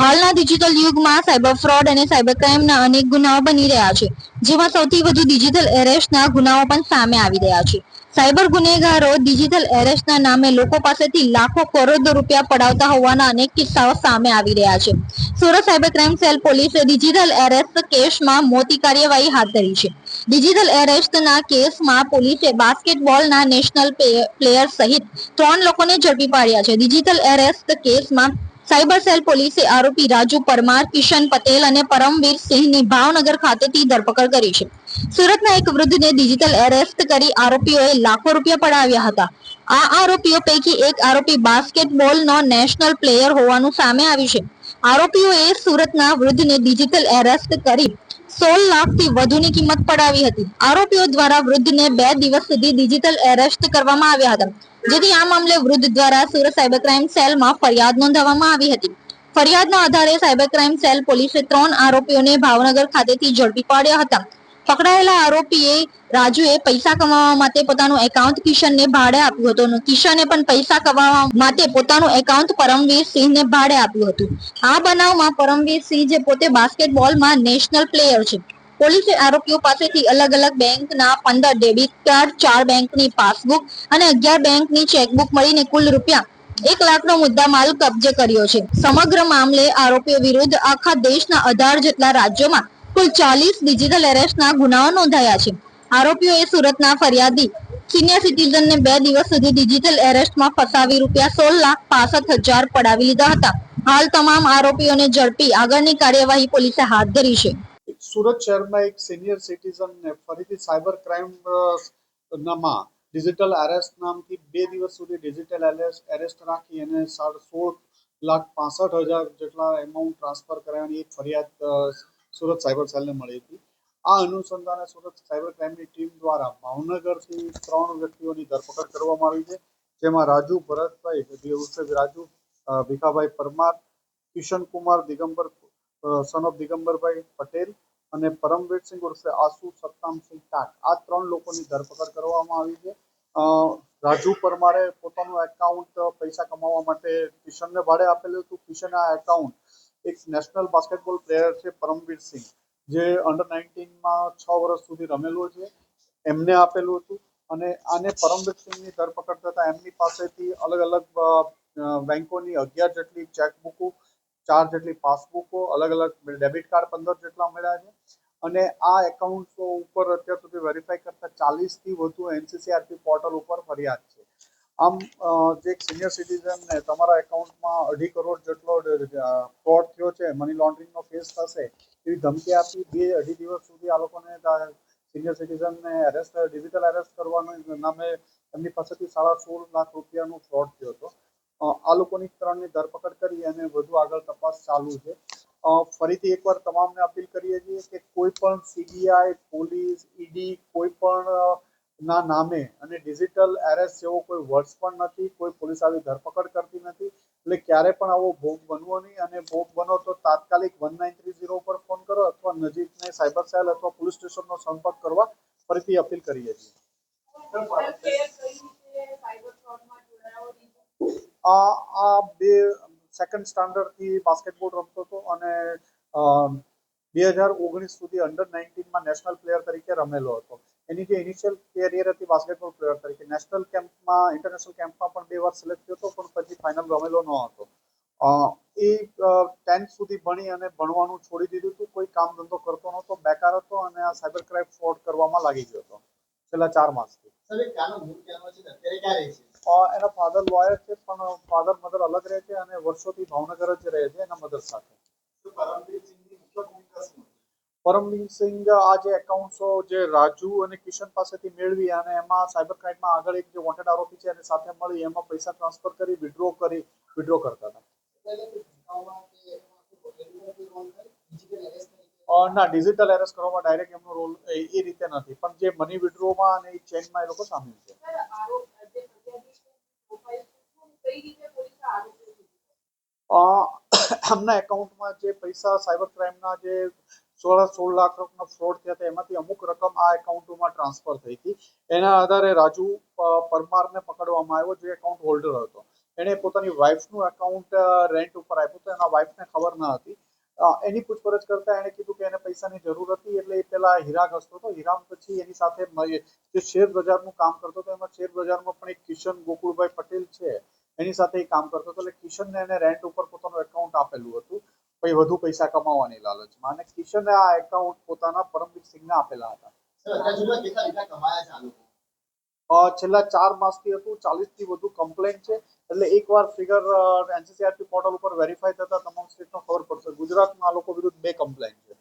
હાલના ડિજિટલ યુગમાં cyber fraud અને સાયબર ક્રાઇમના અનેક ગુનાઓ બની રહ્યા છે. જેમાં સૌથી વધુ ડિજિટલ એરેસ્ટના ગુનાઓ પણ સામે આવી રહ્યા છે. સાયબર ગુનેગારો ડિજિટલ એરેસ્ટના નામે લોકો પાસેથી લાખો કરોડો રૂપિયા પડાવતા હોવાના અનેક કિસ્સાઓ સામે આવી રહ્યા છે. સુરત સાયબર ક્રાઇમ સેલ પોલીસે ડિજિટલ એરેસ્ટ કેસમાં મોટી કાર્યવાહી હાથ ધરી છે. ડિજિટલ એરેસ્ટના કેસમાં પોલીસે બાસ્કેટબોલના નેશનલ પ્લેયર સહિત ત્રણ લોકોને ઝડપી પાડ્યા છે. ડિજિટલ એરેસ્ટ કેસમાં સાયબર સેલ પોલીસે આરોપી રાજુ પરમાર, કિશન પટેલ અને પરમવીર સિંહની ભાવનગર ખાતેથી ધરપકડ કરી છે. સુરતના એક વૃદ્ધને ડિજિટલ એરેસ્ટ કરી આરોપીઓએ લાખો રૂપિયા પડાવ્યા હતા. આ આરોપીઓ પૈકી એક આરોપી બાસ્કેટબોલનો નેશનલ પ્લેયર હોવાનું સામે આવ્યું છે. આરોપીઓએ સુરતના વૃદ્ધને ડિજિટલ એરેસ્ટ કરી સોળ લાખથી વધુની કિંમત પડાવી હતી. આરોપીઓ દ્વારા વૃદ્ધને બે દિવસ સુધી ડિજિટલ એરેસ્ટ કરવામાં આવ્યા હતા, જેથી આ મામલે વૃદ્ધ દ્વારા સુરત સાયબર ક્રાઇમ સેલમાં ફરિયાદ નોંધાવવામાં આવી હતી. ફરિયાદના આધારે સાયબર ક્રાઇમ સેલ પોલીસે ત્રણ આરોપીઓને ભાવનગર ખાતેથી ઝડપી પાડ્યા હતા. પકડાયેલા આરોપીએ રાજુએ પૈસા કમાવા માટે પોતાનું એકાઉન્ટ કિશનને ભાડે આપ્યું હતું કિશને પણ પૈસા કમાવા માટે પોતાનું એકાઉન્ટ પરમવીર સિંહને ભાડે આપ્યું હતું. આ બનાવમાં પરમવીર સિંહ જે પોતે બાસ્કેટબોલમાં નેશનલ પ્લેયર છે. પોલીસે આરોપીઓ પાસેથી અલગ અલગ બેંકના પંદર ડેબિટ કાર્ડ ચાર બેંકની પાસબુક અને અગિયાર બેંકની ચેકબુક મળીને કુલ રૂપિયા એક લાખનો મુદ્દા માલ કબજે કર્યો છે. સમગ્ર મામલે આરોપીઓ વિરુદ્ધ આખા દેશના અઢાર જેટલા રાજ્યોમાં કુલ ચાલીસ ડિજિટલ એરેસ્ટના ગુનાઓ નોંધાયા છે. આરોપીઓએ સુરતના ફરિયાદી સિનિયર સિટીઝનને બે દિવસ સુધી ડિજિટલ એરેસ્ટમાં ફસાવી રૂપિયા સોળ લાખ પાસઠ હજાર પડાવી લીધા હતા. હાલ તમામ આરોપીઓને ઝડપી આગળની કાર્યવાહી પોલીસે હાથ ધરી છે. સુરત શહેરમાં એક સિનિયર સિટીઝનને ફરીથી સાયબર ક્રાઇમ નામાં ડિજિટલ એરેસ્ટ નામથી બે દિવસ સુધી ડિજિટલ એરેસ્ટ રાખી અને સાડ સોળ લાખ પાસઠ હજાર જેટલા એમાઉન્ટ ટ્રાન્સફર કરાવવાની એક ફરિયાદ સુરત સાયબર સેલને મળી હતી. આ અનુસંધાને સુરત સાયબર ક્રાઇમની ટીમ દ્વારા ભાવનગરથી ત્રણ વ્યક્તિઓની ધરપકડ કરવામાં આવી છે, જેમાં રાજુ ભરતભાઈ ઉર્ફે રાજુ ભીખાભાઈ પરમાર, કિશન કુમાર દિગંબર સન ઓફ દિગંબરભાઈ પટેલ અને પરમવીરસિંહ ઉર્ફે આસુ સત્તામસિંહ ટાટ આ ત્રણ લોકોની ધરપકડ કરવામાં આવી છે. રાજુ પરમારે પોતાનું એકાઉન્ટ પૈસા કમાવા માટે કિશનને ભાડે આપેલું હતું. કિશન આ એકાઉન્ટ એક નેશનલ બાસ્કેટબોલ પ્લેયર છે, પરમવીર સિંહ, જે અંડર નાઇન્ટીનમાં છ વર્ષ સુધી રમેલો છે. એમને આપેલું હતું અને આને પરમવીર સિંહની ધરપકડ થતાં એમની પાસેથી અલગ અલગ બેંકોની અગિયાર જેટલી ચેકબુકો, ચાર જેટલી પાસબુકો, અલગ અલગ ડેબિટ કાર્ડ પંદર જેટલા મળ્યા છે. અને આ એકાઉન્ટો ઉપર અત્યાર સુધી વેરીફાઈ કરતા ચાલીસથી વધુ એનસીસીઆરપી પોર્ટલ ઉપર ફરિયાદ છે. આમ જે સિનિયર સિટીઝનને તમારા એકાઉન્ટમાં અઢી કરોડ જેટલો ફ્રોડ છે મની લોન્ડરિંગનો કેસ થશે, એવી ધમકી આપી બે અઢી દિવસ સુધી આ લોકોને સિનિયર સિટીઝનને એરેસ્ટ ડિજિટલ એરેસ્ટ કરવાનું નામે એમની પાસેથી સાડા સોળ લાખ રૂપિયાનો ફ્રોડ થયો હતો. આ લોકોની ત્રણની ધરપકડ કરી અને વધુ આગળ તપાસ ચાલુ છે. ફરીથી એકવાર તમામને અપીલ કરીએ છીએ કે કોઈ પણ સીબીઆઈ પોલીસ ઈડી કોઈ પણ ના નામે અને ડિજિટલ એરેસ્ટ જેવો કોઈ વર્ડ્સ પણ નથી, કોઈ પોલીસ આવી ધરપકડ કરતી નથી. એટલે ક્યારે પણ આવો ભોગ બનવો નહીં અને ભોગ બનો તો તાત્કાલિક વન નાઇન થ્રી ઝીરો પર ફોન કરો અથવા નજીકની સાયબર સેલ અથવા પોલીસ સ્ટેશનનો સંપર્ક કરવા ફરીથી અપીલ કરીએ છીએ. આ આ બે સેકન્ડ સ્ટાન્ડર્ડથી બાસ્કેટબોલ રમતો હતો અને બે હજાર ઓગણીસ સુધી અંડર નાઇન્ટીનમાં નેશનલ પ્લેયર તરીકે રમેલો હતો. એની જે ઇનિશિયલ કેરિયર હતી બાસ્કેટબોલ પ્લેયર તરીકે નેશનલ કેમ્પમાં ઇન્ટરનેશનલ કેમ્પમાં પણ બે વાર સિલેક્ટ થયો હતો પણ પછી ફાઇનલ રમેલો ન હતો. એ ટેન્થ સુધી ભણી અને ભણવાનું છોડી દીધું હતું કોઈ કામ ધંધો કરતો નહોતો બેકાર હતો અને આ સાયબર ક્રાઇમ ફ્રોડ કરવામાં લાગી ગયો હતો છેલ્લા ચાર માસથી. એના ફાધર લોયર છે પણ ફાધર મધર અલગ રહે છે અને વર્ષોથી ભાવનગર જ રહે છે એના મધર સાથે. તો પરમવીર સિંહની મુખ્ય ભૂમિકા શું હતી? પરમવીર સિંહ આ જે એકાઉન્ટ્સો જે રાજુ અને કિશન પાસેથી મેળવી અને એમાં સાયબર ક્રાઇમમાં આગળ એક જે વોન્ટેડ આરોપી છે એને સાથે મળી એમાં પૈસા ટ્રાન્સફર કરી વિડ્રો કરી વિડ્રો કરતા હતા ના ડિજિટલ એરેસ્ટ કરવામાં ડાયરેક્ટ એમનો રોલ એ રીતે નથી પણ જે મની વિડ્રોમાં અને એ ચેનમાં એ લોકો સામેલ છે આમના એકાઉન્ટમાં જે પૈસા સાયબર ક્રાઇમના જે સોળ સોળ લાખ લાખનો ફ્રોડ થયા હતા. એમાંથી અમુક રકમ આ એકાઉન્ટમાં ટ્રાન્સફર થઈ હતી. એના આધારે રાજુ પરમારને પકડવામાં આવ્યો, જે એકાઉન્ટ હોલ્ડર હતો. એણે પોતાની વાઇફનું એકાઉન્ટ રેન્ટ ઉપર આપ્યું તો એના વાઇફને ખબર ન હતી. એની પૂછપરછ કરતા એણે કીધું કે એને પૈસાની જરૂર હતી, એટલે એ પેલા હીરા ઘસતો હતો. હીરામ પછી એની સાથે જે શેર બજારનું કામ કરતો હતો, એમાં શેર બજારમાં પણ એક કિશન ગોકુળભાઈ પટેલ છે. એની સાથે એ કામ કરતો હતો. એટલે કિશનને એને રેન્ટ ઉપર પોતાનું એકાઉન્ટ આપેલું હતું. પછી વધુ પૈસા કમાવાની લાલચમાં અને કિશને આ એકાઉન્ટ પોતાના પરમવીર સિંહને આપેલા હતા. છેલ્લા ચાર માસથી હતું ચાલીસથી વધુ કમ્પ્લેન છે. એટલે એકવાર ફિગર એનસીસીઆરટી પોર્ટલ ઉપર વેરીફાઈ થતા તમામ સ્ટેટનો ખબર પડશે. ગુજરાતમાં આ લોકો વિરુદ્ધ બે કમ્પ્લેન છે.